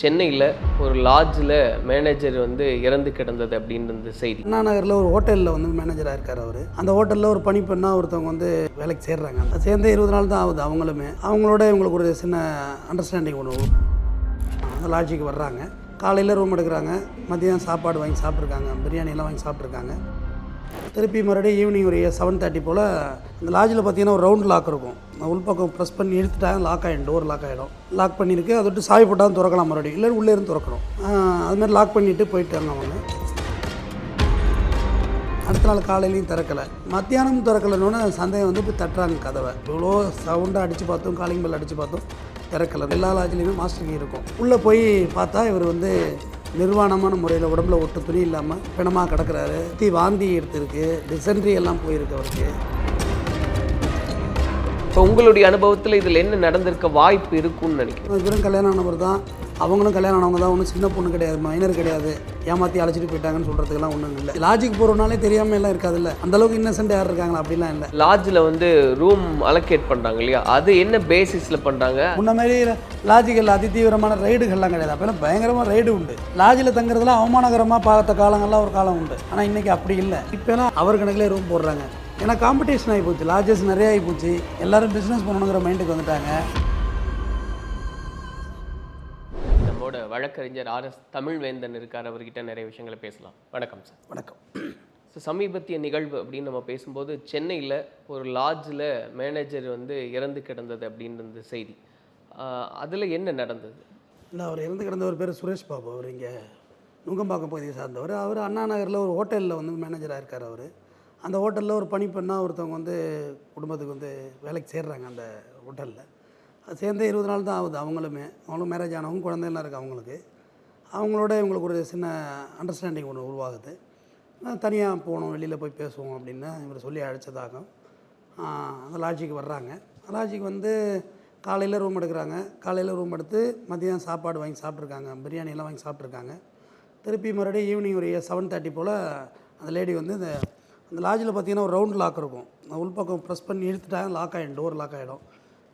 சென்னையில் ஒரு லாட்ஜில் மேனேஜர் வந்து இறந்து கிடந்தது அப்படின்றது செய்தி. அண்ணா நகரில் ஒரு ஹோட்டலில் வந்து மேனேஜராக இருக்கார் அவர். அந்த ஹோட்டலில் ஒரு பணி பண்ணால் ஒருத்தவங்க வந்து வேலைக்கு சேர்றாங்க. அந்த சேர்ந்து இருபது நாள் தான் ஆகுது அவங்களுமே. அவங்களோட இவங்களுக்கு ஒரு சின்ன அண்டர்ஸ்டாண்டிங் ஒன்று அந்த லாட்ஜுக்கு வர்றாங்க. காலையில் ரூம் எடுக்கிறாங்க. மதியம் சாப்பாடு வாங்கி சாப்பிட்ருக்காங்க பிரியாணியெல்லாம் வாங்கி சாப்பிட்ருக்காங்க திருப்பி மறுபடியும் ஈவினிங் ஒரு செவன் தேர்ட்டி போல் அந்த லாட்ஜில் பார்த்தீங்கன்னா ஒரு ரவுண்ட் லாக் இருக்கும். உள்பக்கம் ப்ரெஸ் பண்ணி இழுத்துட்டாங்க லாக் ஆகிடும் டோர் லாக் ஆகிடும் லாக் பண்ணியிருக்கு அதை விட்டு சாவி போட்டாலும் திறக்கலாம் மறுபடியும். இல்லை உள்ளே இருந்து திறக்கணும். அதுமாதிரி அது மாதிரி லாக் பண்ணிவிட்டு போயிட்டாங்க அவங்க அடுத்த நாள் காலையிலையும் திறக்கலை. மத்தியானம் திறக்கலைன்னு சந்தேகம் வந்து இப்போ தட்டுறாங்க கதவை. இவ்வளோ சவுண்டாக அடித்து பார்த்தோம் காலிங் பெல் அடித்து பார்த்தோம் திறக்கலை. எல்லா லாட்ஜ்லேயுமே மாஸ்டர் கீ இருக்கும். உள்ளே போய் பார்த்தா இவர் வந்து நிர்வாணமான முறையில் உடம்புல ஒட்டு துணி இல்லாமல் பிணமாக கிடக்கிறாரு. தி வாந்தி எடுத்திருக்கு. டிசென்ட்ரி எல்லாம் போயிருக்கு அவருக்கு. இப்போ உங்களுடைய அனுபவத்தில் இதில் என்ன நடந்திருக்க வாய்ப்பு இருக்கும்னு நினைக்கிறேன் இவரும் கல்யாணம் ஆனவர் தான். அவங்களும் கல்யாணம் ஆனவங்க தான். ஒன்றும் சின்ன பொண்ணு கிடையாது மைனர் கிடையாது. ஏமாற்றி அழைச்சிட்டு போயிட்டாங்கன்னு சொல்கிறதுக்கெல்லாம் ஒன்றும் இல்லை. லாஜிக் போகிறனாலே தெரியாமல் எல்லாம் இருக்காதுல்ல. அந்த அளவுக்கு இன்னசென்ட் யார் இருக்காங்களா? அப்படிலாம் இல்லை. லாட்ஜில் வந்து ரூம் அலோகேட் பண்ணுறாங்க இல்லையா? அது என்ன பேசிஸில் பண்ணுறாங்க முன்ன மாதிரி லாஜிக்கல் அதிதீவிரமான ரைடுகள்லாம் கிடையாது. அப்போல்லாம் பயங்கரமாக ரைடு உண்டு. லாஜில் தங்குறதுல அவமானகரமாக பார்த்த காலங்கள்லாம் ஒரு காலம் உண்டு. ஆனால் இன்றைக்கி அப்படி இல்லை. இப்போலாம் அவர் கணக்கிலே ரூம் போடுறாங்க. ஏன்னா காம்படிஷன் ஆகி போச்சு லார்ஜஸ் நிறைய ஆகி போச்சு எல்லாரும் பிஸ்னஸ் பண்ணணுங்கிற மைண்டுக்கு வந்துட்டாங்க. நம்மோட வழக்கறிஞர் ஆர்எஸ் தமிழ்வேந்தன் இருக்கார். அவர்கிட்ட நிறைய விஷயங்களை பேசலாம். வணக்கம் சார் வணக்கம். ஸோ சமீபத்திய நிகழ்வு அப்படின்னு நம்ம பேசும்போது சென்னையில் ஒரு லாட்ஜில் மேனேஜர் வந்து இறந்து கிடந்தது அப்படின்றது செய்தி. அதில் என்ன நடந்தது? இல்லை அவர் இறந்து கிடந்தவர் பேர் சுரேஷ் பாபு. அவர் இங்கே நுங்கம்பாக்கம் பகுதியை சார்ந்தவர். அவர் அண்ணா நகரில் ஒரு ஹோட்டலில் வந்து மேனேஜராக இருக்கார் அவர். அந்த ஹோட்டலில் ஒரு பணி பண்ணால் ஒருத்தவங்க வந்து குடும்பத்துக்கு வந்து வேலைக்கு சேர்றாங்க அந்த ஹோட்டலில். அது இருபது நாள் தான் ஆகுது அவங்களுமே. அவங்களும் மேரேஜ் ஆனவங்க குழந்தைலாம் இருக்குது அவங்களுக்கு. அவங்களோட இவங்களுக்கு ஒரு சின்ன அண்டர்ஸ்டாண்டிங் ஒன்று உருவாகுது. தனியாக போகணும் வெளியில் போய் பேசுவோம் அப்படின்னு இவர் சொல்லி அழைச்சதாகும் அந்த லாட்ஜிக்கு வர்றாங்க. லாட்ஜிக்கு வந்து காலையில் ரூம் எடுக்கிறாங்க. காலையில் ரூம் எடுத்து மதியம் சாப்பாடு வாங்கி சாப்பிட்ருக்காங்க பிரியாணியெல்லாம் வாங்கி சாப்பிட்ருக்காங்க திருப்பி மறுபடியும் ஈவினிங் ஒரு செவன் தேர்ட்டி போல் அந்த லேடி வந்து இந்த அந்த லாட்ஜில் பார்த்தீங்கன்னா ஒரு ரவுண்ட் லாக் இருக்கும். உள்பக்கம் ப்ரெஸ் பண்ணி இழுத்துட்டாங்க லாக் ஆகிடும் டோர் லாக் ஆகிடும்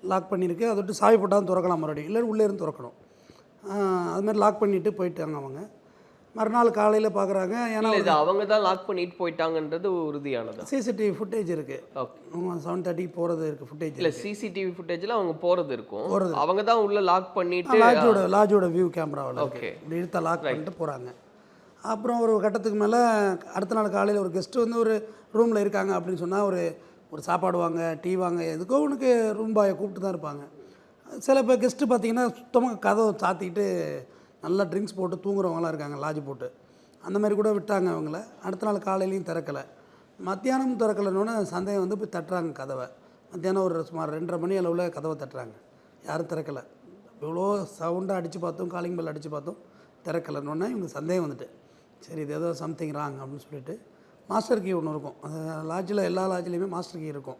லாக் பண்ணியிருக்கு அதை விட்டு சாவி போட்டாலும் திறக்கலாம் மறுபடியும். இல்லை உள்ளே இருந்து திறக்கணும். ஆஹ் அது மாதிரி லாக் பண்ணிவிட்டு போயிட்டாங்க அவங்க. மறுநாள் காலையில் பார்க்குறாங்க ஏன்னா இது அவங்க தான் லாக் பண்ணிட்டு போயிட்டாங்கன்றது உறுதியானது. சிசிடிவி ஃபுட்டேஜ் இருக்குது ஓகே அவங்க செவன் தேர்ட்டிக்கு போகிறது இருக்குது ஃபுட்டேஜ் இல்லை சிசிடிவி ஃபுட்டேஜில் அவங்க போகிறது இருக்கும். அவங்க தான் உள்ள லாக் பண்ணிட்டு லாட்ஜோட லாட்ஜோட வியூ கேமராவில். இருக்குது இப்படி இழுத்த லாக் பண்ணிட்டு போகிறாங்க அப்புறம் ஒரு கட்டத்துக்கு மேலே அடுத்த நாள் காலையில் ஒரு கெஸ்ட்டு வந்து ஒரு ரூமில் இருக்காங்க அப்படின்னு சொன்னால் ஒரு ஒரு சாப்பாடு வாங்க டீ வாங்க எதுக்கோ உனக்கு ரூம் பாயை கூப்பிட்டு தான் இருப்பாங்க. சில பேர் கெஸ்ட்டு பார்த்தீங்கன்னா சுத்தமாக கதவை சாத்திக்கிட்டு நல்லா ட்ரிங்க்ஸ் போட்டு தூங்குறவங்களாம் இருக்காங்க லாட்ஜ் போட்டு. அந்த மாதிரி கூட விட்டாங்க அவங்கள. அடுத்த நாள் காலையிலையும் திறக்கலை. மத்தியானம் திறக்கலைன்னு சந்தேகம் வந்து போய் தட்டுறாங்க கதவை. மத்தியானம் ஒரு சுமார் ரெண்டரை மணி அளவில் கதவை தட்டுறாங்க. யாரும் திறக்கலை. இவ்வளோ சவுண்டாக அடித்து பார்த்தோம் காலிங் பெல் அடித்து பார்த்தோம் திறக்கலைன்னொன்னே இவங்க சந்தேகம் வந்துட்டு. சரி இது ஏதோ சம்திங் ராங் அப்படின்னு சொல்லிட்டு மாஸ்டர் கீ ஒன்று இருக்கும். அந்த லாட்ஜில் எல்லா லாட்ஜ்லேயுமே மாஸ்டர் கீ இருக்கும்.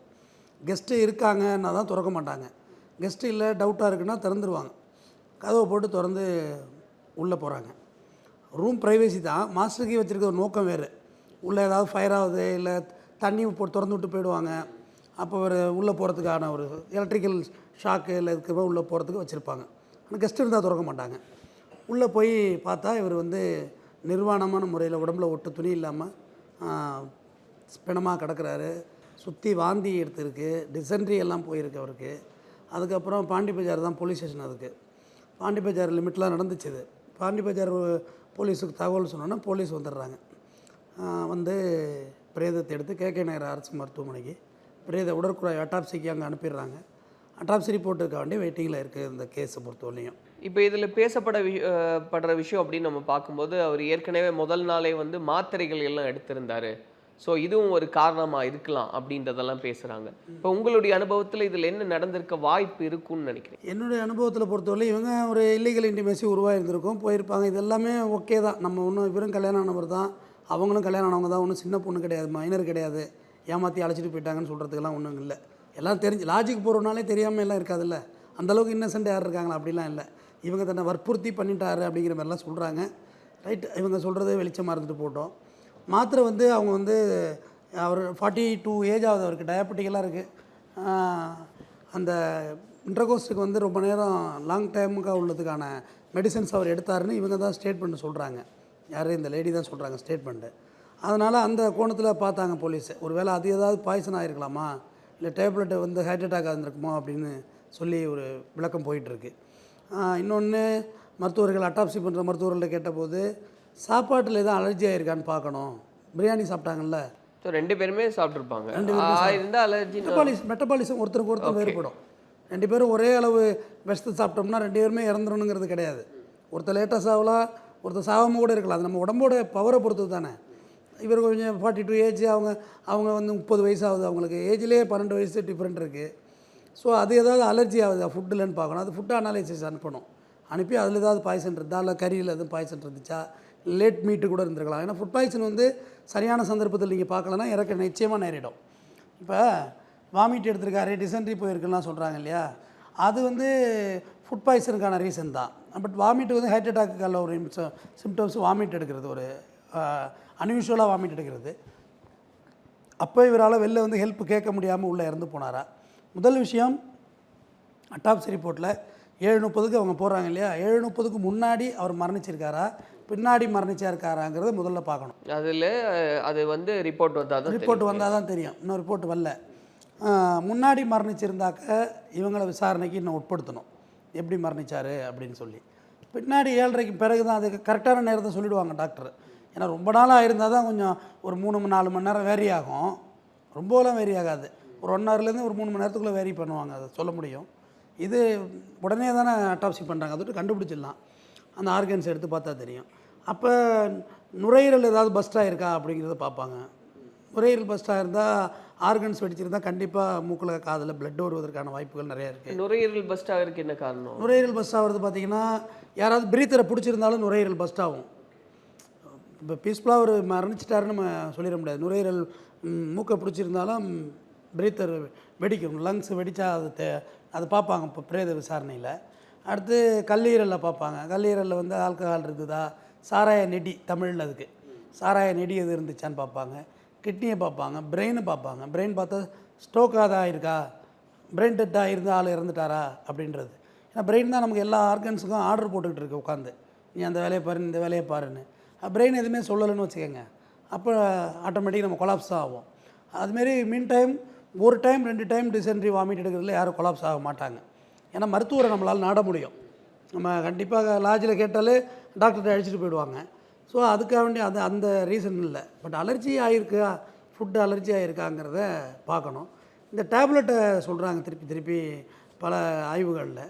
கெஸ்ட்டு இருக்காங்கன்னா தான் திறக்க மாட்டாங்க. கெஸ்ட்டு இல்லை டவுட்டாக இருக்குன்னா திறந்துருவாங்க. கதவை போட்டு திறந்து உள்ளே போகிறாங்க ரூம் ப்ரைவேசி தான். மாஸ்டர் கீ வச்சுருக்க ஒரு நோக்கம் வேறு. உள்ளே ஏதாவது ஃபயர் ஆகுது இல்லை தண்ணி போ திறந்து விட்டு போயிடுவாங்க. அப்போ ஒரு உள்ளே போகிறதுக்கான ஒரு எலக்ட்ரிக்கல் ஷாக்கு இல்லை இதுக்கு உள்ளே போகிறதுக்கு வச்சுருப்பாங்க. ஆனால் கெஸ்ட் இருந்தால் திறக்க மாட்டாங்க. உள்ளே போய் பார்த்தா இவர் வந்து நிர்வாணமான முறையில் உடம்புல ஒட்டு துணி இல்லாமல் பிணமாக கிடக்கிறாரு. சுற்றி வாந்தி எடுத்துருக்கு. டிசென்ட்ரி எல்லாம் போயிருக்கு அவருக்கு. அதுக்கப்புறம் பாண்டி பஜார் தான் போலீஸ் ஸ்டேஷன் அதுக்கு. பாண்டி பஜார் லிமிட்லாம் நடந்துச்சு இது. பாண்டி பஜார் போலீஸுக்கு தகவல் சொன்னோன்னா போலீஸ் வந்துடுறாங்க. வந்து பிரேதத்தை எடுத்து கே கே நகர் அரசு மருத்துவமனைக்கு பிரேத உடற்குழாய் அட்டாப்சிக்கு அங்கே அனுப்பிடுறாங்க. அட்டாப்சி ரிப்போர்ட் இருக்க வேண்டிய வெயிட்டிங்கில் இருக்குது இந்த கேஸை பொறுத்தவரையும் இப்போ இதில் பேசப்பட படுற விஷயம் அப்படின்னு நம்ம பார்க்கும்போது அவர் ஏற்கனவே முதல் நாளே வந்து மாத்திரைகள் எல்லாம் எடுத்திருந்தார். ஸோ இதுவும் ஒரு காரணமாக இருக்கலாம் அப்படின்றதெல்லாம் பேசுகிறாங்க இப்போ உங்களுடைய அனுபவத்தில் இதில் என்ன நடந்திருக்க வாய்ப்பு இருக்கும்னு நினைக்கிறேன் என்னுடைய அனுபவத்தில் பொறுத்தவரை இவங்க ஒரு இல்லீகல் இன்டிமேசி உருவாகிருந்திருக்கும் போயிருப்பாங்க. இது எல்லாமே ஓகே தான். நம்ம ஒன்றும் இவரும் கல்யாணம் ஆனவர் தான். அவங்களும் கல்யாணம் ஆனவங்க தான். ஒன்றும் சின்ன பொண்ணு கிடையாது மைனர் கிடையாது. ஏமாற்றி அழைச்சிட்டு போயிட்டாங்கன்னு சொல்கிறதுக்கெல்லாம் ஒன்றும் இல்லை எல்லாம் தெரிஞ்சு லாஜிக் போகிறனாலே தெரியாமல் எல்லாம் இருக்காதுல்ல? அந்தளவுக்கு இன்னசென்ட் யார் இருக்காங்களா? அப்படிலாம் இல்லை. இவங்க தன்னை வற்புறுத்தி பண்ணிட்டாரு அப்படிங்கிற மாதிரிலாம் சொல்கிறாங்க ரைட் இவங்க சொல்கிறது வெளிச்சமாக இருந்துட்டு போட்டோம். மாத்திரை வந்து அவங்க வந்து அவர் ஃபார்ட்டி டூ ஏஜ் ஆகுது அவருக்கு. டயபெட்டிக்கெல்லாம் இருக்குது அந்த இன்டர்கோஸ்ட்டுக்கு வந்து ரொம்ப நேரம் லாங் டைமுக்காக உள்ளதுக்கான மெடிசன்ஸ் அவர் எடுத்தாருன்னு இவங்க தான் ஸ்டேட்மெண்ட் சொல்கிறாங்க யார்? இந்த லேடி தான் சொல்கிறாங்க ஸ்டேட்மெண்ட்டு அதனால் அந்த கோணத்தில் பார்த்தாங்க போலீஸு ஒருவேளை அது ஏதாவது பாய்சன் ஆகிருக்கலாமா இல்லை டேப்லெட் வந்து ஹார்ட் அட்டாக் ஆகிருந்துருக்குமா அப்படின்னு சொல்லி ஒரு விளக்கம் போயிட்டுருக்கு இன்னொன்று மருத்துவர்கள் அட்டாப்சி பண்ணுற மருத்துவர்கள்ட்ட கேட்டபோது சாப்பாட்டில் எதுவும் அலர்ஜி ஆயிருக்கான்னு பார்க்கணும். பிரியாணி சாப்பிட்டாங்கல்ல? ஸோ ரெண்டு பேருமே சாப்பிட்ருப்பாங்க இருந்தால் அலர்ஜி மெட்டபாலிஸ் மெட்டபாலிசம் ஒருத்தருக்கு ஒருத்தர் வேறுபடும். ரெண்டு பேரும் ஒரே அளவு விஷத்தை சாப்பிட்டோம்னா ரெண்டு பேருமே இறந்துடணுங்கிறது கிடையாது. ஒருத்தர் லேட்டாக சாவலாம் ஒருத்தர் சாகாமல் கூட இருக்கலாம். அது நம்ம உடம்போட பவரை பொறுத்தது தானே. இவர் கொஞ்சம் ஃபார்ட்டி டூ ஏஜ் அவங்க அவங்க வந்து முப்பது வயசு ஆகுது. அவங்களுக்கு ஏஜ்லேயே பன்னெண்டு வயசு டிஃப்ரெண்ட் இருக்குது ஸோ அது ஏதாவது அலர்ஜி ஆகுது ஃபுட்டுலன்னு பார்க்கணும். அது ஃபுட் அனாலிசிஸ் அனுப்பணும். அனுப்பி அதில் ஏதாவது பாய்சன் இருந்தா இல்லை கறியில் எதுவும் பாய்சன் இருந்துச்சா? லேட் மீட்டு கூட இருந்திருக்கலாம். ஏன்னா ஃபுட் பாய்சன் வந்து சரியான சந்தர்ப்பத்தில் நீங்கள் பார்க்கலன்னா இறக்க நிச்சயமாக நேரிடும். இப்போ வாமிட் எடுத்திருக்காரு டிசென்ட்ரி போயிருக்குலாம் சொல்கிறாங்க இல்லையா? அது வந்து ஃபுட் பாய்சனுக்கான ரீசன் தான். பட் வாமிட் வந்து ஹார்ட் அட்டாக்குக்கான ஒரு சிம்டம்ஸ் வாமிட் எடுக்கிறது ஒரு அன்யூஷுவலாக வாமிட் எடுக்கிறது. அப்போ இவரால் வெளில வந்து ஹெல்ப் கேட்க முடியாமல் உள்ளே இறந்து போனாரா? முதல் விஷயம் அட்டாப்சி ரிப்போர்ட்டில் ஏழு முப்பதுக்கு அவங்க போடுறாங்க இல்லையா? ஏழு முப்பதுக்கு முன்னாடி அவர் மரணிச்சிருக்காரா? பின்னாடி மரணிச்சா இருக்காராங்கிறத முதல்ல பார்க்கணும். அதில் அது வந்து ரிப்போர்ட் வந்தால் தான் ரிப்போர்ட் வந்தால் தான் தெரியும். இன்னும் ரிப்போர்ட் வரல. முன்னாடி மரணிச்சிருந்தாக்க இவங்களை விசாரணைக்கு இன்னும் உட்படுத்தணும். எப்படி மரணிச்சாரு அப்படின்னு சொல்லி. பின்னாடி ஏழரைக்கு பிறகு தான் அதுக்கு கரெக்டான நேரத்தை சொல்லிடுவாங்க டாக்டர் ஏன்னா ரொம்ப நாளாக இருந்தால் தான் கொஞ்சம் ஒரு மூணு மணி நாலு மணி நேரம் வேரி ஆகும் ரொம்பலாம் வேரி ஆகாது ஒரு ஒன் ஹவர்லேருந்து ஒரு மூணு மணி நேரத்துக்குள்ளே வேரி பண்ணுவாங்க. அதை சொல்ல முடியும். இது உடனே தானே அட்டாப்சி பண்ணுறாங்க அதை விட்டு கண்டுபிடிச்சிடலாம். அந்த ஆர்கன்ஸ் எடுத்து பார்த்தா தெரியும். அப்போ நுரையீரல் ஏதாவது பஸ்டாக இருக்கா அப்படிங்கிறத பார்ப்பாங்க. நுரையீரல் பஸ்டாக இருந்தால் ஆர்கன்ஸ் வெடிச்சிருந்தால் கண்டிப்பாக மூக்கில் காதில் பிளட் வருவதற்கான வாய்ப்புகள் நிறையா இருக்குது நுரையீரல் பஸ்ட் ஆகிறதுக்கு என்ன காரணம்? நுரையீரல் பஸ்ட் ஆகிறது பார்த்தீங்கன்னா யாராவது பிரீத்தரை பிடிச்சிருந்தாலும் நுரையீரல் பஸ்ட் ஆகும். இப்போ பீஸ்ஃபுல்லாக ஒரு மரணிச்சிட்டாருன்னு நம்ம சொல்லிட முடியாது. நுரையீரல் மூக்கை பிடிச்சிருந்தாலும் பிரீத்தர் வெடிக்கும் லங்ஸ் வெடித்தா அது தே அது பார்ப்பாங்க இப்போ பிரேத விசாரணையில். அடுத்து கல்லீரலில் பார்ப்பாங்க. கல்லீரலில் வந்து ஆல்கஹால் இருக்குதா? சாராய நெடி தமிழில் அதுக்கு. சாராய நெடி எது இருந்துச்சான்னு பார்ப்பாங்க. கிட்னியை பார்ப்பாங்க பிரெயினை பார்ப்பாங்க. பிரெயின் பார்த்தா ஸ்ட்ரோக் ஆதாக இருக்கா? பிரெயின் டெட்டாக ஆகிருந்த ஆள் இறந்துட்டாரா? அப்படின்றது. ஏன்னா பிரெயின் தான் நமக்கு எல்லா ஆர்கன்ஸுக்கும் ஆர்டர் போட்டுக்கிட்டு இருக்கு உட்காந்து நீ அந்த வேலையை பாரு இந்த வேலையை பாருன்னு. பிரெயின் எதுவுமே சொல்லலைன்னு வச்சுக்கோங்க. அப்போ ஆட்டோமேட்டிக் நம்ம கொலாப்ஸ் ஆகும் அதுமாரி மீன் டைம் ஒரு டைம் ரெண்டு டைம் டிசென்ட்ரி வாமிட் எடுக்கிறதுல யாரும் கொலாப்ஸ் ஆக மாட்டாங்க. ஏன்னா மருத்துவரை நம்மளால் நாட முடியும். நம்ம கண்டிப்பாக லாட்ஜில் கேட்டாலே டாக்டர்கிட்ட அழைச்சிட்டு போயிடுவாங்க. ஸோ அதுக்காக வேண்டி அது அந்த ரீசன் இல்லை. பட் அலர்ஜி ஆகிருக்கா ஃபுட்டு அலர்ஜி ஆகிருக்காங்கிறத பார்க்கணும். இந்த டேப்லெட்டை சொல்கிறாங்க திருப்பி திருப்பி பல ஆய்வுகளில்.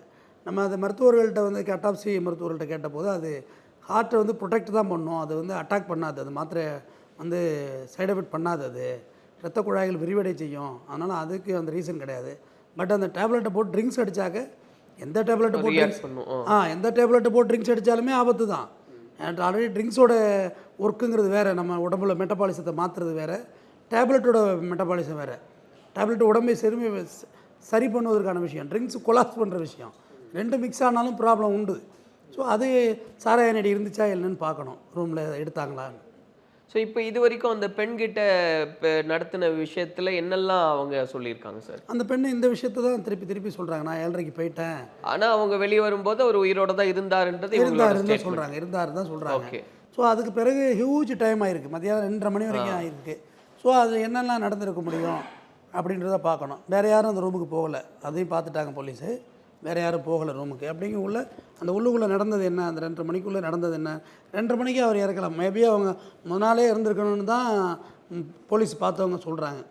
நம்ம அது மருத்துவர்கள்ட்ட வந்து அட்டாப்சி மருத்துவர்கள்ட்ட கேட்டபோது அது ஹார்ட்டை வந்து ப்ரொடெக்ட் தான் பண்ணும். அது வந்து அட்டாக் பண்ணாது. அது மாத்திரை வந்து சைட் எஃபெக்ட் பண்ணாது அது. இரத்த குழாய்கள் விரிவடை செய்யும். அதனால் அதுக்கு அந்த ரீசன் கிடையாது. பட் அந்த டேப்லெட்டை போட்டு ட்ரிங்க்ஸ் அடித்தாக்க எந்த டேப்லெட்டை போட்டு ரியாக்ட் பண்ணும் ஆ. ஆ எந்த டேப்லெட்டை போட்டு ட்ரிங்க்ஸ் அடித்தாலுமே ஆபத்து தான். ஆல்ரெடி ட்ரிங்க்ஸோட ஒர்க்குங்கிறது வேறு. நம்ம உடம்புல மெட்டபாலிசத்தை மாற்றுறது வேறு. டேப்லெட்டோட மெட்டபாலிசம் வேறு. டேப்லெட் உடம்பை செருமை சரி பண்ணுவதற்கான விஷயம். ட்ரிங்க்ஸ் கொலாப்ஸ் பண்ணுற விஷயம். ரெண்டு மிக்ஸ் ஆனாலும் ப்ராப்ளம் உண்டு. ஸோ அது சாராய நடி இருந்துச்சா இல்லைன்னு பார்க்கணும். ரூமில் எடுத்தாங்களான்னு ஸோ இப்போ இது வரைக்கும் அந்த பெண்கிட்ட இப்போ நடத்தின விஷயத்துல என்னெல்லாம் அவங்க சொல்லியிருக்காங்க சார் அந்த பெண்ணு இந்த விஷயத்தை தான் திருப்பி திருப்பி சொல்கிறாங்க நான் ஏழரைக்கு போயிட்டேன். ஆனா அவங்க வெளியே வரும்போது அவர் உயிரோட தான் இருந்தாருன்றது இவங்களோட இருந்தார் இருந்தால் statement. சொல்கிறாங்க இருந்தார் தான் சொல்கிறாங்க ஓகே ஸோ அதுக்கு பிறகு ஹியூஜ் டைம் ஆயிருக்கு. மதியானம் ரெண்டரை மணி வரைக்கும் ஆயிருக்கு. ஸோ அது என்னெல்லாம் நடந்திருக்க முடியும் அப்படின்றத பார்க்கணும். வேறு யாரும் அந்த ரூமுக்கு போகலை. அதையும் பார்த்துட்டாங்க போலீஸு. வேறு யாரும் போகலை ரூமுக்கு. அப்படிங்க உள்ள அந்த உள்ளுக்குள்ளே நடந்தது என்ன? அந்த ரெண்டரை மணிக்குள்ளே நடந்தது என்ன? ரெண்டரை மணிக்கு அவர் இறக்கலாம் மேபி அவங்க முத நாளே இருந்திருக்கணும்னு தான் போலீஸ் பார்த்தவங்க சொல்கிறாங்க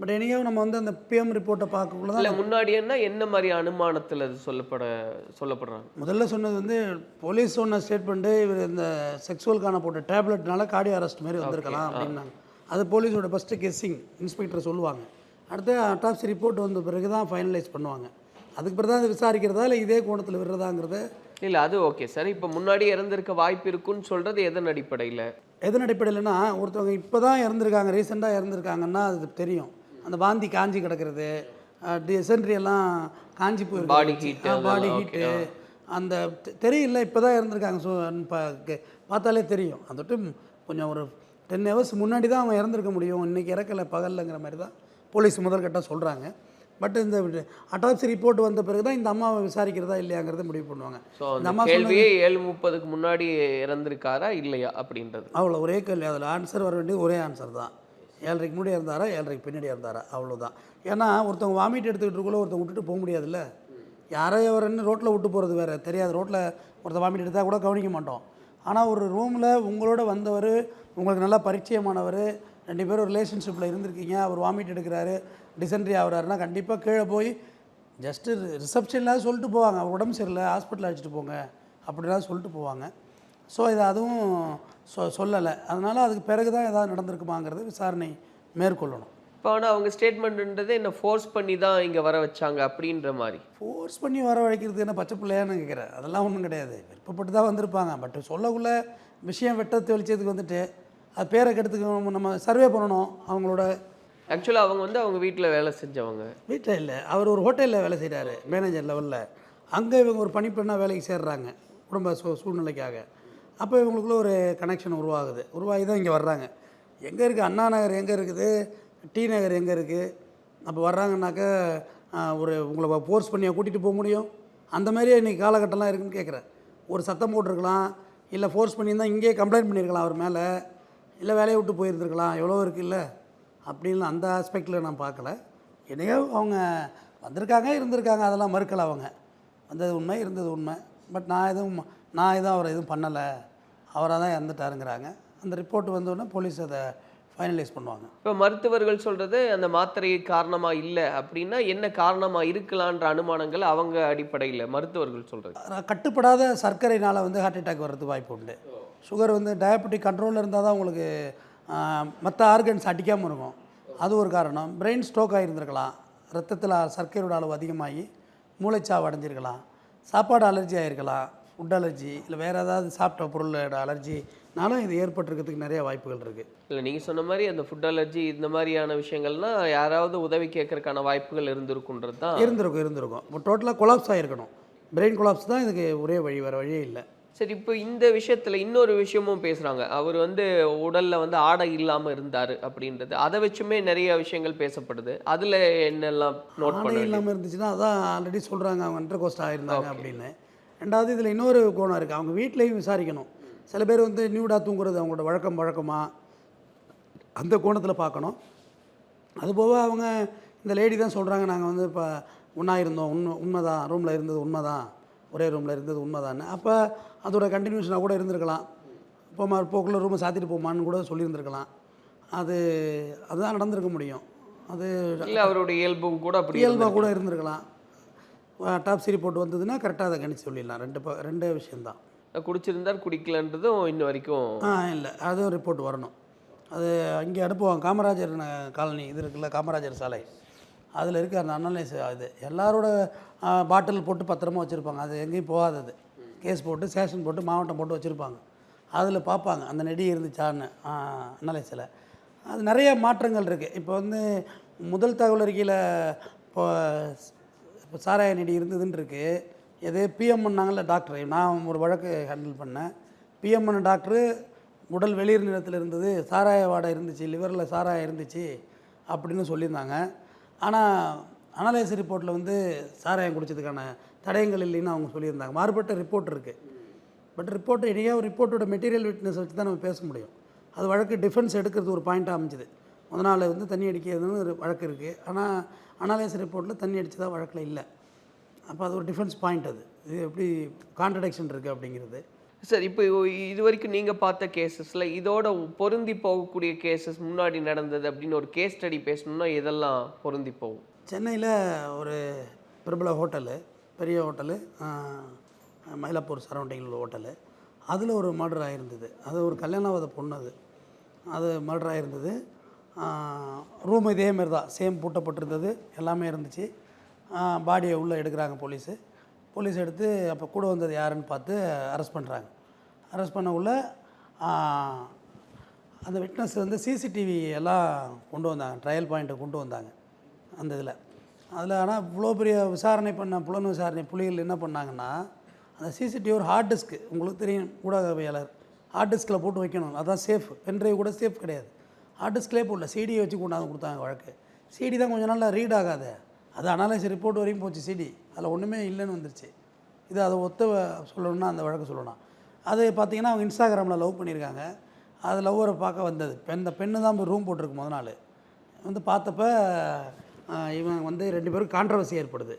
பட் எனியோ நம்ம வந்து அந்த பிஎம் ரிப்போர்ட்டை பார்க்கக்குள்ள தான் இல்ல முன்னாடின்னா என்ன மாதிரி அனுமானத்துல அது சொல்லப்பட சொல்லப்படுறாங்க? முதல்ல சொன்னது வந்து போலீஸ் சொன்ன ஸ்டேட்மெண்ட்டு இவர் இந்த செக்ஸுவலுக்கான போட்ட டேப்லெட்னால கார்டியோ அரெஸ்ட் மாதிரி வந்திருக்கலாம் அப்படின்னாங்க. அது போலீஸோட ஃபஸ்ட்டு கெஸ்ஸிங் இன்ஸ்பெக்டர் சொல்லுவாங்க. அடுத்து அட்டாப்சி ரிப்போர்ட் வந்த பிறகு தான் ஃபைனலைஸ் பண்ணுவாங்க. அதுக்கு பிறகு தான் அதை விசாரிக்கிறதா இல்லை இதே கோணத்தில் விடுறதாங்கிறத? இல்ல அது ஓகே சார் இப்போ முன்னாடி இறந்திருக்க வாய்ப்பு இருக்குன்னு சொல்றது எதன் அடிப்படையில? எதன் அடிப்படையிலனா ஒருத்தவங்க இப்போ தான் இறந்துருக்காங்க ரீசெண்டாக இறந்துருக்காங்கன்னா அது தெரியும். அந்த வாந்தி காஞ்சி கிடக்கிறது டிசென்ட்ரி எல்லாம் காஞ்சி Body போயிருக்கு heat பாடி ஹீட்டு அந்த தெரியல இப்போ தான் இறந்துருக்காங்க ஸோ பார்த்தாலே தெரியும். அது விட்டு கொஞ்சம் ஒரு டென் ஹவர்ஸ் முன்னாடி தான் அவன் இறந்துருக்க முடியும். இன்றைக்கி இறக்கலை பகல்லங்கிற மாதிரி தான் போலீஸ் முதல்கட்ட சொல்கிறாங்க பட் இந்த அட்டாப்சி ரிப்போர்ட் வந்த பிறகு தான் இந்த அம்மாவை விசாரிக்கிறதா இல்லையாங்கிறத முடிவு பண்ணுவாங்க. இந்த அம்மா கேள்வியே ஏழு முப்பதுக்கு முன்னாடி இறந்திருக்காரா இல்லையா அப்படின்றது. அவ்வளோ ஒரே கேள்வி. அதில் ஆன்சர் வர வேண்டியது ஒரே ஆன்சர் தான். ஏழரைக்கு முன்னாடி இருந்தாரா ஏழரைக்கு பின்னாடி இருந்தாரா அவ்வளோதான் ஏன்னா ஒருத்தவங்க வாமிட் எடுத்துக்கிட்டு இருக்குள்ள ஒருத்தவங்க விட்டுட்டு போக முடியாதுல்ல. யாரோ எவரன்னு ரோட்டில் விட்டு போகிறது வேறு. தெரியாது. ரோட்டில் ஒருத்தர் வாமிட் எடுத்தால் கூட கவனிக்க மாட்டோம். ஆனால் ஒரு ரூமில் உங்களோட வந்தவர் உங்களுக்கு நல்லா பரிச்சயமானவர் ரெண்டு பேரும் ரிலேஷன்ஷிப்பில் இருந்திருக்கீங்க. அவர் வாமிட் எடுக்கிறாரு. டிசென்ட்ரி ஆகுறாருன்னா கண்டிப்பாக கீழே போய் ஜஸ்ட்டு ரிசப்ஷனில் சொல்லிட்டு போவாங்க. உடம்பு சரியில்லை ஹாஸ்பிட்டல் அழைச்சிட்டு போங்க அப்படிலாம் சொல்லிட்டு போவாங்க. ஸோ இது அதுவும் சொ சொல்லலை. அதனால் அதுக்கு பிறகு தான் ஏதாவது நடந்திருக்குமாங்கிறது விசாரணை மேற்கொள்ளணும். இப்போ ஆனால் அவங்க ஸ்டேட்மெண்ட்ன்றது என்ன ஃபோர்ஸ் பண்ணி தான் இங்கே வர வச்சாங்க அப்படின்ற மாதிரி. ஃபோர்ஸ் பண்ணி வரவழைக்கிறது என்ன பச்சை பிள்ளையான்னு கேட்குறேன். அதெல்லாம் ஒன்றும் கிடையாது. விருப்பப்பட்டு தான் வந்திருப்பாங்க. பட் சொல்லக்குள்ள விஷயம் வெட்டத்து வெளிச்சத்துக்கு வந்துட்டு அது பேரை கெடுத்துக்க நம்ம சர்வே பண்ணணும் அவங்களோட ஆக்சுவலாக அவங்க வந்து அவங்க வீட்டில் வேலை செஞ்சவங்க. வீட்டில் இல்லை. அவர் ஒரு ஹோட்டலில் வேலை செய்கிறாரு மேனேஜர் லெவலில் அங்கே இவங்க ஒரு பணிப்பெண்ணாக வேலைக்கு சேர்றாங்க குடும்ப சூ சூழ்நிலைக்காக. அப்போ இவங்களுக்குள்ள ஒரு கனெக்ஷன் உருவாகுது. உருவாகி தான் இங்கே வர்றாங்க. எங்கே இருக்குது அண்ணா நகர் எங்கே இருக்குது? டி நகர் எங்கே இருக்குது அப்போ வர்றாங்கன்னாக்கா ஒரு உங்களை ஃபோர்ஸ் பண்ணியா கூட்டிகிட்டு போக முடியும். அந்த மாதிரியே இன்றைக்கி காலகட்டம்லாம் இருக்குன்னு கேட்குறேன் ஒரு சத்தம் போட்டிருக்கலாம் இல்லை ஃபோர்ஸ் பண்ணியிருந்தால் இங்கேயே கம்ப்ளைண்ட் பண்ணியிருக்கலாம் அவர் மேலே. இல்லை வேலையை விட்டு போயிருந்துருக்கலாம். எவ்வளோ இருக்குல்ல? அப்படின்னு அந்த ஆஸ்பெக்டில் நான் பார்க்கல. என்னையோ அவங்க வந்திருக்காங்க இருந்திருக்காங்க அதெல்லாம் மறுக்கலை அவங்க. வந்தது உண்மை இருந்தது உண்மை. பட் நான் எதுவும் நான் எதுவும் அவரை எதுவும் பண்ணலை. அவராக தான் இறந்துட்டாருங்கிறாங்க. அந்த ரிப்போர்ட் வந்தோடனே போலீஸ் அதை ஃபைனலைஸ் பண்ணுவாங்க. இப்போ மருத்துவர்கள் சொல்றது அந்த மாத்திரை காரணமா இல்லை அப்படின்னா என்ன காரணமா இருக்கலான்ற அனுமானங்கள் அவங்க அடிப்படையில் மருத்துவர்கள் சொல்றது. ர- கட்டுப்படாத சர்க்கரைனால் வந்து ஹார்ட் அட்டாக் வர்றதுக்கு வாய்ப்பு உண்டு. சுகர் வந்து டயபெட்டிக் கண்ட்ரோலில் இருந்தால் தான் உங்களுக்கு மற்ற ஆர்கன்ஸ் அடிக்காமல் இருக்கும். அது ஒரு காரணம். பிரெயின் ஸ்ட்ரோக் ஆகியிருந்திருக்கலாம் ரத்தத்தில் சர்க்கரையோட அளவு அதிகமாகி மூளைச்சாவு அடைஞ்சிருக்கலாம். சாப்பாடு அலர்ஜி ஆகிருக்கலாம் ஃபுட் அலர்ஜி இல்லை வேறு ஏதாவது சாப்பிட்ட பொருளோட அலர்ஜினாலும் இது ஏற்பட்டிருக்கிறதுக்கு நிறைய வாய்ப்புகள் இருக்குது இல்லை நீங்கள் சொன்ன மாதிரி அந்த ஃபுட் அலர்ஜி இந்த மாதிரியான விஷயங்கள்னா யாராவது உதவி கேட்கறதுக்கான வாய்ப்புகள் இருந்திருக்குன்றது தான். இருந்திருக்கும் இருந்திருக்கும். இப்போ டோட்டலாக கொலாப்ஸ் ஆகிருக்கணும் பிரெயின் கொலாப்ஸ் தான் இதுக்கு ஒரே வழி வேறு வழியே இல்லை. சரி இப்போ இந்த விஷயத்துல இன்னொரு விஷயமும் பேசுறாங்க. அவர் வந்து உடல்ல வந்து ஆடை இல்லாம இருந்தாரு அப்படின்றது. அதை வச்சுமே நிறைய விஷயங்கள் பேசப்படுது. அதுல என்னெல்லாம் நோட் ஆடை இல்லாமல் இருந்துச்சுன்னா அதான் ஆல்ரெடி சொல்கிறாங்க அவங்க இன்டர் கோஸ்ட் ஆகிருந்தாங்க அப்படின்னு. ரெண்டாவது இதில் இன்னொரு கோணம் இருக்குது அவங்க வீட்லேயும் விசாரிக்கணும். சில பேர் வந்து நியூடாக தூங்குறது அவங்களோட வழக்கம் வழக்கமா அந்த கோணத்தில் பார்க்கணும். அதுபோக அவங்க இந்த லேடி தான் சொல்கிறாங்க நாங்கள் வந்து இப்போ ஒன்றா இருந்தோம் உண்மை உண்மை தான் ரூமில் இருந்தது உண்மை தான் ஒரே ரூமில் இருந்தது உண்மை தான் அப்போ அதோட கண்டினியூஷனாக கூட இருந்திருக்கலாம். போமா போக்குள்ள ரூமை சாத்திட்டு போமான்னு கூட சொல்லியிருந்திருக்கலாம். அது அதுதான் நடந்திருக்க முடியும். அது இல்ல அவருடைய இயல்பும் கூட அப்படி இயல்பாக கூட இருந்திருக்கலாம். டாப்ஸி ரிப்போர்ட் வந்ததுன்னா கரெக்டாக அதை கணிச்சு சொல்லிடலாம். ரெண்டு ப ரெண்டே விஷயந்தான். குடிச்சிருந்தார் குடிக்கலன்றதும் இன்ன வரைக்கும் ஆ இல்லை. அதுவும் ரிப்போர்ட் வரணும். அது அங்கே அனுப்புவாங்க காமராஜர் காலனி இது இருக்குல்ல காமராஜர் சாலை. அதில் இருக்க அந்த அனலைஸ் இது எல்லாரோட பாட்டில் போட்டு பத்திரமா வச்சுருப்பாங்க. அது எங்கேயும் போகாதது. கேஸ் போட்டு ஸ்டேஷன் போட்டு மாவட்டம் போட்டு வச்சுருப்பாங்க. அதில் பார்ப்பாங்க. அந்த நெடி இருந்துச்சான்னு அனலைஸில் அது நிறைய மாற்றங்கள் இருக்குது இப்போ வந்து முதல் தகவல் அறிக்கையில் இப்போ இப்போ சாராய நெடி இருந்ததுன்னு இருக்குது எது பிஎம் டாக்டர். நான் ஒரு வழக்கு ஹேண்டில் பண்ணேன். பிஎம்என் டாக்டரு உடல் வெளிர் நிலத்தில் இருந்தது சாராய வாடை இருந்துச்சு லிவரில் சாராயம் இருந்துச்சு அப்படின்னு சொல்லியிருந்தாங்க. ஆனால் அனலைஸ் ரிப்போர்ட்டில் வந்து சாராயம் குடித்ததுக்கான தடயங்கள் இல்லைன்னு அவங்க சொல்லியிருந்தாங்க. மாறுபட்ட ரிப்போர்ட் இருக்குது பட் ரிப்போர்ட் இடையே ஒரு ரிப்போர்ட்டோட மெட்டீரியல் விட்னஸ் வச்சு தான் நம்ம பேச முடியும். அது வழக்கு டிஃபென்ஸ் எடுக்கிறது ஒரு பாயிண்ட்டாக அமைஞ்சுது. முத நாள் வந்து தண்ணி அடிக்கிறதுன்னு ஒரு வழக்கு இருக்குது ஆனால் அனாலிஸ் ரிப்போர்ட்டில் தண்ணி அடித்ததாக வழக்கில் இல்லை. அப்போ அது ஒரு டிஃபென்ஸ் பாயிண்ட் அது. இது எப்படி கான்ட்ரடிக்ஷன் இருக்குது அப்படிங்கிறது. சார் இப்போ இது வரைக்கும் நீங்கள் பார்த்த கேசஸில் இதோட பொருந்தி போகக்கூடிய கேசஸ் முன்னாடி நடந்தது அப்படின்னு ஒரு கேஸ் ஸ்டடி பேசணும்னா இதெல்லாம் பொருந்தி போகும்? சென்னையில் ஒரு பிரபல ஹோட்டலு பெரிய ஹோட்டலு மயிலாப்பூர் சரௌண்டிங்கில் உள்ள ஹோட்டலு. அதில் ஒரு மர்டர் ஆகிருந்தது அது ஒரு கல்யாணவாத பொண்ணு அது. அது மர்டர் ஆகிருந்தது ரூம் இதே மாதிரி தான் சேம் பூட்டப்பட்டிருந்தது. எல்லாமே இருந்துச்சு. பாடியை உள்ளே எடுக்கிறாங்க போலீஸு போலீஸ் எடுத்து அப்போ கூட வந்தது யாருன்னு பார்த்து அரெஸ்ட் பண்ணுறாங்க அரெஸ்ட் பண்ண அந்த விட்னஸ் வந்து சிசிடிவி எல்லாம் கொண்டு வந்தாங்க ட்ரையல் பாயிண்ட்டை கொண்டு வந்தாங்க அந்த இதில். அதில் ஆனால் இவ்வளோ பெரிய விசாரணை பண்ண புலன் விசாரணை புலிகள் என்ன பண்ணாங்கன்னா அந்த சிசிடிவி ஒரு ஹார்ட் டிஸ்க்கு உங்களுக்கு தெரியும் ஊடகவியலர் ஹார்ட் டிஸ்கில் போட்டு வைக்கணும் அதான் சேஃப் பென்ட்ரைவ் கூட சேஃப் கிடையாது. ஹார்ட் டிஸ்க்லேயே போடல சிடியை வச்சு கொண்டாந்து கொடுத்தாங்க வழக்கு. சிடி தான் கொஞ்ச நாளில் ரீட் ஆகாது. அது அனாலிசிஸ் ரிப்போர்ட் வரையும் போச்சு சிடி அதில் ஒன்றுமே இல்லைன்னு வந்துருச்சு. இது அதை ஒத்த சொல்லணும்னா அந்த வழக்கு சொல்லணும் அது பார்த்தீங்கன்னா அவங்க இன்ஸ்டாகிராமில் லவ் பண்ணியிருக்காங்க. அது லவ்வரை பார்க்க வந்தது. பெண் இந்த பெண்ணு தான் போய் ரூம் போட்டிருக்கு முத நாள். வந்து பார்த்தப்ப இவன் வந்து ரெண்டு பேரும் கான்ட்ரவர்சி ஏற்படுது.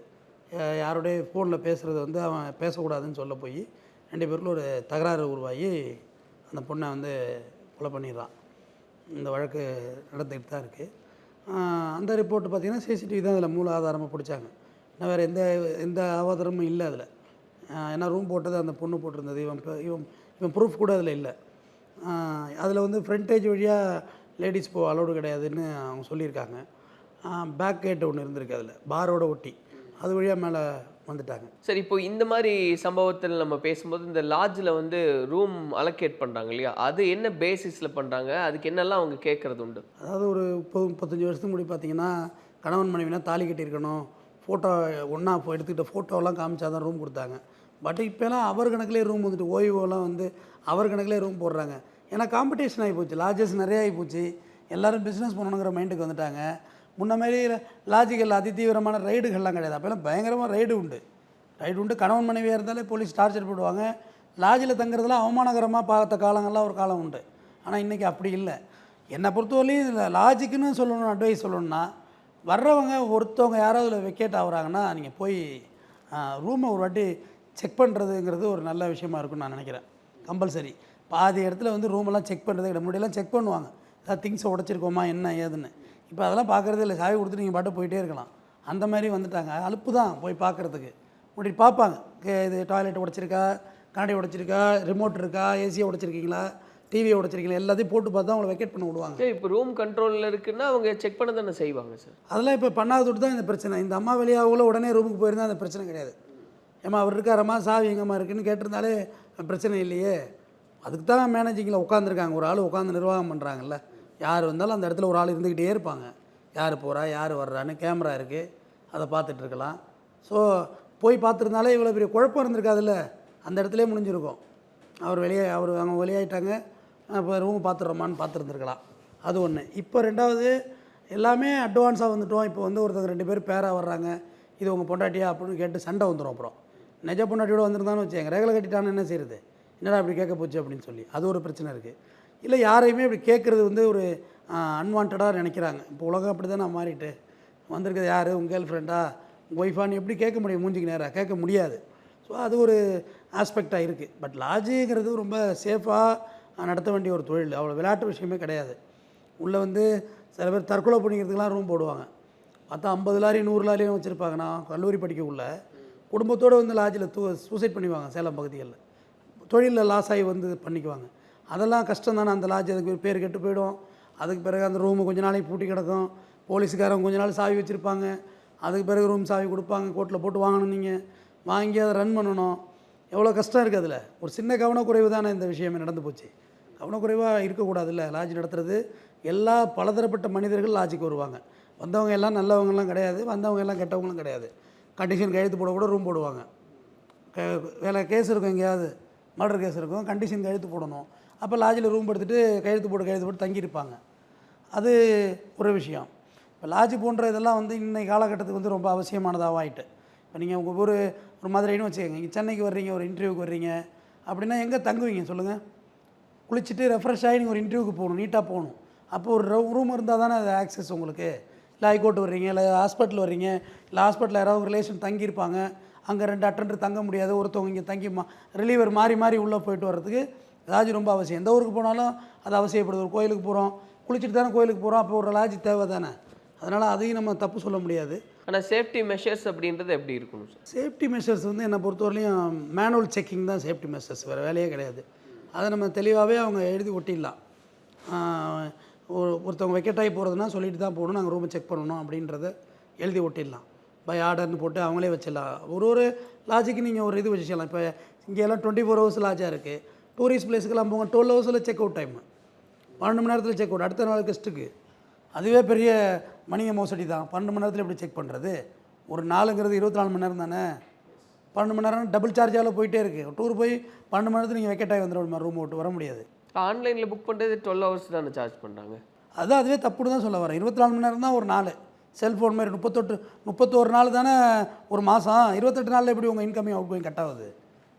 யாருடைய ஃபோனில் பேசுகிறது வந்து அவன் பேசக்கூடாதுன்னு சொல்ல போய் ரெண்டு பேருக்குள்ள ஒரு தகராறு உருவாகி அந்த பொண்ணை வந்து கொலை பண்ணிடுறான். இந்த வழக்கு நடந்துக்கிட்டு தான் இருக்குது அந்த ரிப்போர்ட் பார்த்திங்கன்னா சிசிடிவி தான் அதில் மூல ஆதாரமாக பிடிச்சாங்க. இன்னும் வேறு எந்த எந்த ஆதாரமும் இல்லை அதில். ஏன்னா ரூம் போட்டது அந்த பொண்ணு போட்டிருந்தது. இவன் ப- இவன் இவன் ப்ரூஃப் கூட அதில் இல்லை. அதில் வந்து ஃப்ரண்டேஜ் வழியாக லேடிஸ் போ அலோடு கிடையாதுன்னு அவங்க சொல்லியிருக்காங்க. பேக் கேட் ஒன்று இருந்திருக்கு அதில். பாரோட ஒட்டி. அது வழியாக மேலே வந்துட்டாங்க. சரி இப்போ இந்த மாதிரி சம்பவத்தில் நம்ம பேசும்போது இந்த லாட்ஜில் வந்து ரூம் அலோகேட் பண்ணுறாங்க இல்லையா? அது என்ன பேசிஸில் பண்ணுறாங்க அதுக்கு என்னெல்லாம் அவங்க கேட்குறது உண்டு? அதாவது ஒரு முப்பது முப்பத்தஞ்சு வருஷத்துக்கு முன்னாடி பார்த்தீங்கன்னா கணவன் மனைவினா தாலி கட்டியிருக்கணும். ஃபோட்டோ ஒன்றா எடுத்துக்கிட்ட ஃபோட்டோலாம் காமிச்சா தான் ரூம் கொடுத்தாங்க. பட் இப்போலாம் அவர் கணக்கிலே ரூம் வந்துட்டு ஓய்வோலாம் வந்து அவர் கணக்கிலே ரூம் போடுறாங்க. ஏன்னா காம்படிஷன் ஆகி போச்சு லாஜஸ் நிறைய ஆகி போச்சு எல்லோரும் பிஸ்னஸ் பண்ணணுங்கிற மைண்டுக்கு வந்துட்டாங்க. முன்ன மாதிரி லாஜிக்கல் அதிதீவிரமான ரைடுகள்லாம் கிடையாது. அப்போல்லாம் பயங்கரமாக ரைடு உண்டு. ரைடு உண்டு. கணவன் மனைவியாக இருந்தாலே போலீஸ் டார்ச்சர் போடுவாங்க. லாஜில் தங்குறதுலாம் அவமானகரமாக பார்த்த காலங்கள்லாம் ஒரு காலம் உண்டு. ஆனால் இன்றைக்கி அப்படி இல்லை. என்னை பொறுத்தவரையும் இதில் லாஜிக்குன்னு சொல்லணும் அட்வைஸ் சொல்லணும்னா வர்றவங்க ஒருத்தவங்க யாராவது விக்கெட் ஆகுறாங்கன்னா நீங்கள் போய் ரூமை ஒரு வாட்டி செக் பண்ணுறதுங்கிறது ஒரு நல்ல விஷயமா இருக்கும்னு நான் நினைக்கிறேன். கம்பல்சரி. பாதி இடத்துல வந்து ரூமெல்லாம் செக் பண்ணுறது கிடையாது. முன்னாடியெல்லாம் செக் பண்ணுவாங்க. ஏதாவது திங்ஸை உடச்சிருக்கோமா என்ன ஏதுன்னு. இப்போ அதெல்லாம் பார்க்குறதே இல்லை. சாவி கொடுத்துட்டு நீங்கள் பாட்டு போயிட்டே இருக்கலாம். அந்த மாதிரி வந்துட்டாங்க. அலுப்பு தான் போய் பார்க்குறதுக்கு. முன்னாடி பார்ப்பாங்க. இது டாய்லெட் உடச்சிருக்கா கண்ணாடி உடச்சிருக்கா ரிமோட் இருக்கா ஏசியை உடச்சிருக்கீங்களா? டிவியை உடச்சிருக்கீங்களா எல்லாத்தையும் போட்டு பார்த்தா அவங்கள வெக்கேட் பண்ண விடுவாங்க. சரி இப்போ ரூம் கண்ட்ரோலில் இருக்குன்னா அவங்க செக் பண்ண தானே செய்வாங்க சார் அதெல்லாம் இப்போ பண்ணாதது தான் இந்த பிரச்சனை. இந்த அம்மா வெளியாகல உடனே ரூமுக்கு போயிருந்தா அந்த பிரச்சனை கிடையாது. ஏம்மா அவர் இருக்காரம்மா சாவி எங்கம்மா இருக்குன்னு கேட்டிருந்தாலே பிரச்சனை இல்லையே. அதுக்கு தான் மேனேஜிங்கில் உட்காந்துருக்காங்க ஒரு ஆள் உட்காந்து நிர்வாகம் பண்ணுறாங்கல்ல யார் வந்தாலும் அந்த இடத்துல ஒரு ஆள் இருந்துக்கிட்டே இருப்பாங்க. யார் போகிறா யார் வர்றான்னு கேமரா இருக்குது அதை பார்த்துட்டு இருக்கலாம். ஸோ போய் பார்த்துருந்தாலே இவ்வளோ பெரிய குழப்பம் இருந்திருக்காதுல்ல? அந்த இடத்துலே முடிஞ்சிருக்கும். அவர் வெளியே அவர் அவங்க வெளியாயிட்டாங்க. இப்போ ரூம் பார்த்துட்றோமான்னு பார்த்துருந்துருக்கலாம். அது ஒன்று இப்போ ரெண்டாவது எல்லாமே அட்வான்ஸாக வந்துட்டோம். இப்போ வந்து ஒருத்தர் ரெண்டு பேர் பேராக வர்றாங்க. இது உங்கள் பொண்டாட்டியா அப்படின்னு கேட்டு சண்டை வந்துடும் அப்புறம். நிஜ பொண்டாட்டியோட வந்திருந்தான்னு வச்சுக்கோங்க. ரேகலை கட்டிட்டான்னு என்ன செய்யுது என்னடா அப்படி கேட்க போச்சு அப்படின்னு சொல்லி. அது ஒரு பிரச்சனை இருக்குது இல்லை யாரையுமே இப்படி கேட்குறது வந்து ஒரு அன்வான்டாக நினைக்கிறாங்க. இப்போ உலகம் அப்படி தான் நான் மாறிட்டு. வந்திருக்கிறது யார்? உங்கள் கேர்ள் ஃப்ரெண்டா உங்கள் ஒய்ஃபான்னு எப்படி கேட்க முடியும்? மூஞ்சிக்கு நேராக கேட்க முடியாது. ஸோ அது ஒரு ஆஸ்பெக்டாக இருக்குது பட் லாஜிங்கிறது ரொம்ப சேஃபாக நடத்த வேண்டிய ஒரு தொழில். அவ்வளோ விளையாட்டு விஷயமே கிடையாது. உள்ளே வந்து சில பேர் தற்கொலை பண்ணிக்கிறதுக்கெலாம் ரூம் போடுவாங்க. பார்த்தா ஐம்பது லாரி நூறு லாரியும் வச்சுருப்பாங்கண்ணா கல்லூரி படிக்கக்குள்ள குடும்பத்தோடு வந்து லாட்ஜில் தூ சூசைட் பண்ணிவாங்க சேலம் பகுதிகளில். தொழிலில் லாஸ் ஆகி வந்து பண்ணிக்குவாங்க. அதெல்லாம் கஷ்டம் தானே. அந்த லாட்ஜ் அதுக்கு பேர் கெட்டு போயிடும். அதுக்கு பிறகு அந்த ரூமு கொஞ்ச நாளைக்கு பூட்டி கிடக்கும். போலீஸுக்காரங்க கொஞ்ச நாள் சாவி வச்சுருப்பாங்க. அதுக்கு பிறகு ரூம் சாவி கொடுப்பாங்க. கோர்ட்டில் போட்டு வாங்கணும் நீங்கள் வாங்கி அதை ரன் பண்ணணும். எவ்வளோ கஷ்டம் இருக்குது அதில். ஒரு சின்ன கவனக்குறைவு தானே இந்த விஷயமே நடந்து போச்சு. கவனக்குறைவாக இருக்கக்கூடாதுல்ல. லாட்ஜ் நடத்துறது. எல்லா பலதரப்பட்ட மனிதர்கள் லாட்ஜுக்கு வருவாங்க. வந்தவங்க எல்லாம் நல்லவங்கலாம் கிடையாது. வந்தவங்க எல்லாம் கெட்டவங்களும் கிடையாது. கண்டிஷன் கையெழுத்து போட கூட ரூம் போடுவாங்க. க வேலை கேஸ் இருக்கும் எங்கேயாவது. மர்டர் கேஸ் இருக்கும். கண்டிஷன் கையெழுத்து போடணும். அப்போ லாட்ஜில் ரூம் எடுத்துகிட்டு கையெழுத்து போட்டு கையெழுத்து போட்டு தங்கியிருப்பாங்க. அது ஒரு விஷயம். இப்போ லாட்ஜ் போன்ற இதெல்லாம் வந்து இன்றைய காலகட்டத்துக்கு வந்து ரொம்ப அவசியமானதாக ஆயிட்டு இப்போ நீங்கள் உங்கள் ஊர் ஒரு மதுரைன்னு வச்சுக்கோங்க. இங்கே சென்னைக்கு வர்றீங்க ஒரு இன்டர்வியூக்கு வர்றீங்க. அப்படின்னா எங்கே தங்குவீங்க சொல்லுங்கள் குளிச்சுட்டு ரெஃப்ரெஷ் ஆகி நீங்கள் ஒரு இன்டர்வியூக்கு போகணும் நீட்டாக போகணும். அப்போ ஒரு ரூம் இருந்தால் தானே அது ஆக்சஸ் உங்களுக்கு? இல்லை ஹைகோர்ட் வர்றீங்க இல்லை ஹாஸ்பிட்டல் வர்றீங்க இல்லை ஹாஸ்பிட்டலில் யாராவது ரிலேஷன் தங்கியிருப்பாங்க அங்கே ரெண்டு அட்டண்டர் தங்க முடியாது ஒருத்தவங்க இங்கே தங்கி மா ரிலீவர் மாறி மாறி உள்ளே போயிட்டு வர்றதுக்கு லாட்ஜ் ரொம்ப அவசியம். எந்த ஊருக்கு போனாலும் அது அவசியப்படுது. ஒரு கோயிலுக்கு போகிறோம் குளிச்சுட்டு தானே கோயிலுக்கு போகிறோம் அப்போ ஒரு லாட்ஜ் தேவை தானே? அதனால் அதையும் நம்ம தப்பு சொல்ல முடியாது. ஆனால் சேஃப்டி மெஷர்ஸ் அப்படின்றது எப்படி இருக்கணும் சார் சேஃப்டி மெஷர்ஸ் வந்து என்னை பொறுத்தவரையிலையும் மேனுவல் செக்கிங் தான் சேஃப்டி மெஷர்ஸ் வேறு வேலையே கிடையாது. அதை நம்ம தெளிவாகவே அவங்க எழுதி ஒட்டிடலாம். ஒரு ஒருத்தவங்க வெக்கெட் ஆகி போகிறதுனா சொல்லிட்டு தான் போகணும் நாங்கள் ரூமை செக் பண்ணணும் அப்படின்றத எழுதி ஒட்டிடலாம். பை ஆர்டர்னு போட்டு அவங்களே வச்சிடலாம். ஒரு ஒரு லாட்ஜுக்கு நீங்கள் ஒரு இது வச்சுக்கலாம். இப்போ இங்கெல்லாம் டுவெண்ட்டி ஃபோர் ஹவர்ஸ் லாஜாக இருக்குது டூரிஸ்ட் பிளேஸுக்கெல்லாம் போங்க டுவெல் ஹவர்ஸில் செக் அவுட் டைம் பன்னெண்டு மணி நேரத்தில் செக் அவுட் அடுத்த நாள் கெஸ்ட்டுக்கு அதுவே பெரிய மணிக மோசடி தான். பன்னெண்டு மணி நேரத்தில் எப்படி செக் பண்ணுறது ஒரு நாளுங்கிறது இருபத்தி நாலு மணி நேரம் தானே? பன்னெண்டு மணி நேரம் டபுள் சார்ஜால் போயிட்டே இருக்குது டூர் போய் பன்னெண்டு மணி நேரத்தில் நீங்கள் வெக்கெட் ஆகி வந்துடும் ரூம் விட்டு வர முடியாது. ஆன்லைனில் புக் பண்ணுறது டுவெல் ஹவர்ஸ் தானே சார்ஜ் பண்ணுறாங்க அதான் அதுவே தப்புன்னு தான் சொல்ல வரேன். இருபத்தி நாலு மணி நேரம் தான் ஒரு நாள். செல்ஃபோன் மாதிரி முப்பத்தெட்டு முப்பத்தோரு நாள் தானே ஒரு மாதம் இருபத்தெட்டு நாளில் எப்படி உங்கள் இன்கமிங் அவுட் கோயிங் கட் ஆகுது?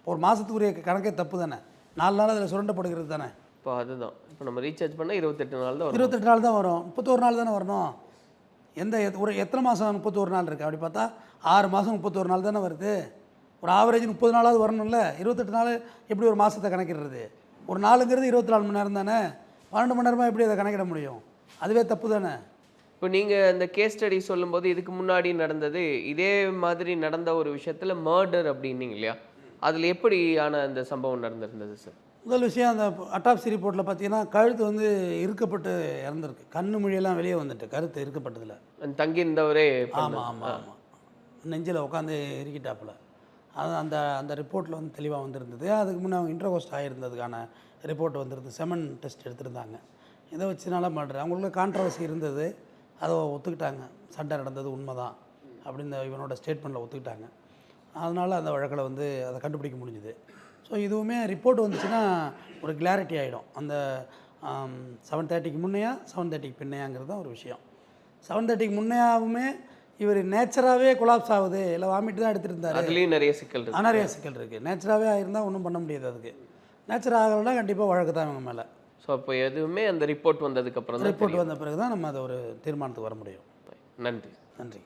ஒரு மாதத்துக்குரிய கணக்கே தப்பு தானே. நாலு நாள் அதில் சுரண்டப்படுகிறது தானே. இப்போ அதுதான். இப்போ நம்ம ரீசார்ஜ் பண்ணால் இருபத்தெட்டு நாள் தான் இருபத்தெட்டு நாள் தான் வரும். முப்பத்தோரு நாள் தானே வரணும். எந்த ஒரு எத்தனை மாதம் முப்பத்தோரு நாள் இருக்குது அப்படி பார்த்தா ஆறு மாதம் முப்பத்தோரு நாள் தானே வருது. ஒரு ஆவரேஜ் முப்பது நாளாவது வரணும்ல? இருபத்தெட்டு நாள் எப்படி ஒரு மாதத்தை கணக்கிடுறது? ஒரு நாளுங்கிறது இருபத்தி நாலு மணி நேரம் தானே? பன்னெண்டு மணி நேரமாக எப்படி அதை கணக்கிட முடியும்? அதுவே தப்பு தானே? இப்போ நீங்கள் இந்த கேஸ் ஸ்டடி சொல்லும்போது இதுக்கு முன்னாடி நடந்தது இதே மாதிரி நடந்த ஒரு விஷயத்தில் மர்டர் அப்படின்னீங்க இல்லையா? அதில் எப்படியான அந்த சம்பவம் நடந்திருந்தது சார் முதல் விஷயம் அந்த அட்டாப்சி ரிப்போர்ட்டில் பார்த்தீங்கன்னா கழுத்து வந்து இறுக்கப்பட்டு இறந்துருக்கு. கண்ணு மொழியெல்லாம் வெளியே வந்துட்டு கருத்து இறுக்கப்பட்டதில். அந்த தங்கியிருந்தவரே ஆமாம் ஆமாம் ஆமாம் நெஞ்சில் உட்காந்து இறுக்கிட்டாப்புல. அது அந்த அந்த ரிப்போர்ட்டில் வந்து தெளிவாக வந்திருந்தது. அதுக்கு முன்னே அவங்க இன்ட்ரோகோஸ்ட் ஆகியிருந்ததுக்கான ரிப்போர்ட் வந்திருந்தது செமன் டெஸ்ட் எடுத்திருந்தாங்க. இதை வச்சு நல்லா பண்ணுறேன் அவங்களுக்கு கான்ட்ரவர்சி இருந்தது. அதை ஒத்துக்கிட்டாங்க. சண்டை நடந்தது உண்மை தான் அப்படின்னு இவனோட ஸ்டேட்மெண்ட்டில் ஒத்துக்கிட்டாங்க. அதனால் அந்த வழக்கில் வந்து அதை கண்டுபிடிக்க முடிஞ்சுது. ஸோ இதுவுமே ரிப்போர்ட் வந்துச்சுன்னா ஒரு கிளாரிட்டி ஆகிடும் அந்த செவன் தேர்ட்டிக்கு முன்னையா செவன் தேர்ட்டிக்கு பின்னையாங்கிறது தான் ஒரு விஷயம். செவன் தேர்ட்டிக்கு முன்னையாவுமே இவர் நேச்சராகவே கொலாப்ஸ் ஆகுது இல்லை வாமிட்டு தான் எடுத்துகிட்டு இருந்தார் அதுலேயும் நிறைய சிக்கல் இருக்கு. நிறைய சிக்கல் இருக்குது நேச்சராகவே ஆயிருந்தால் ஒன்றும் பண்ண முடியாது அதுக்கு. நேச்சர் ஆகலைன்னா கண்டிப்பாக வழக்கு தான் இவங்க மேலே. ஸோ அப்போ எதுவுமே அந்த ரிப்போர்ட் வந்ததுக்கு அப்புறம் தான் ரிப்போர்ட் வந்த பிறகு தான் நம்ம அதை ஒரு தீர்மானத்துக்கு வர முடியும். நன்றி. நன்றி.